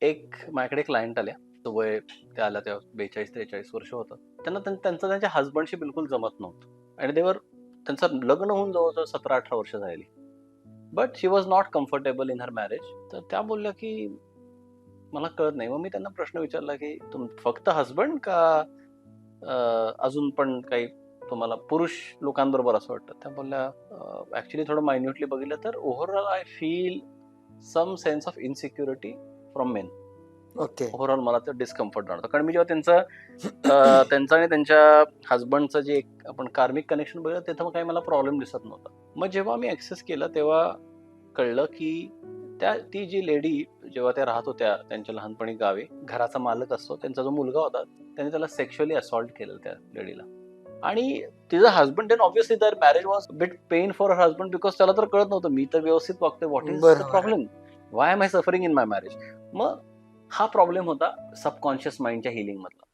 एक माझ्याकडे क्लायंट आल्या. तो वय त्या आल्या तेव्हा बेचाळीस त्रेचाळीस वर्ष होतं. त्यांना त्यां- त्यांचं त्यांच्या हजबंडशी बिलकुल जमत नव्हतं. आणि देवर त्यांचं लग्न होऊन जवळजवळ सतरा अठरा वर्ष झाली but she was not comfortable in her marriage तर त्या बोलल्या की मला कळत नाही. मग मी त्यांना प्रश्न विचारला की तुम फक्त हजबंड का अजून पण काही तुम्हाला पुरुष लोकांबरोबर असं वाटतं? त्या बोलल्या ॲक्च्युली थोडं मायन्युटली बघितलं तर overall I feel some sense of insecurity from men okay. Overall मला ते डिस्कम्फर्ट जाणवतं कारण मी जेव्हा त्यांचं त्यांचं आणि त्यांच्या हजबंडचं जे एक आपण कार्मिक कनेक्शन बघितलं तिथं मग काही मला प्रॉब्लेम दिसत नव्हता. मग जेव्हा मी ऍक्सेस केलं तेव्हा कळलं की त्या ती जी लेडी जेव्हा त्या राहत होत्या त्यांच्या लहानपणी गावी घराचा मालक असतो त्यांचा जो मुलगा होता त्याने त्याला सेक्शुअली असॉल्ट केलं त्या लेडीला आणि तिचा husband then obviously their marriage was bit pain for her husband because त्याला तर कळत नव्हतं मी तर व्यवस्थित वागतोय what is the. Problem why am I suffering in my marriage मग हा प्रॉब्लेम होता सबकॉन्शियस माइंडच्या हिलिंग मधला.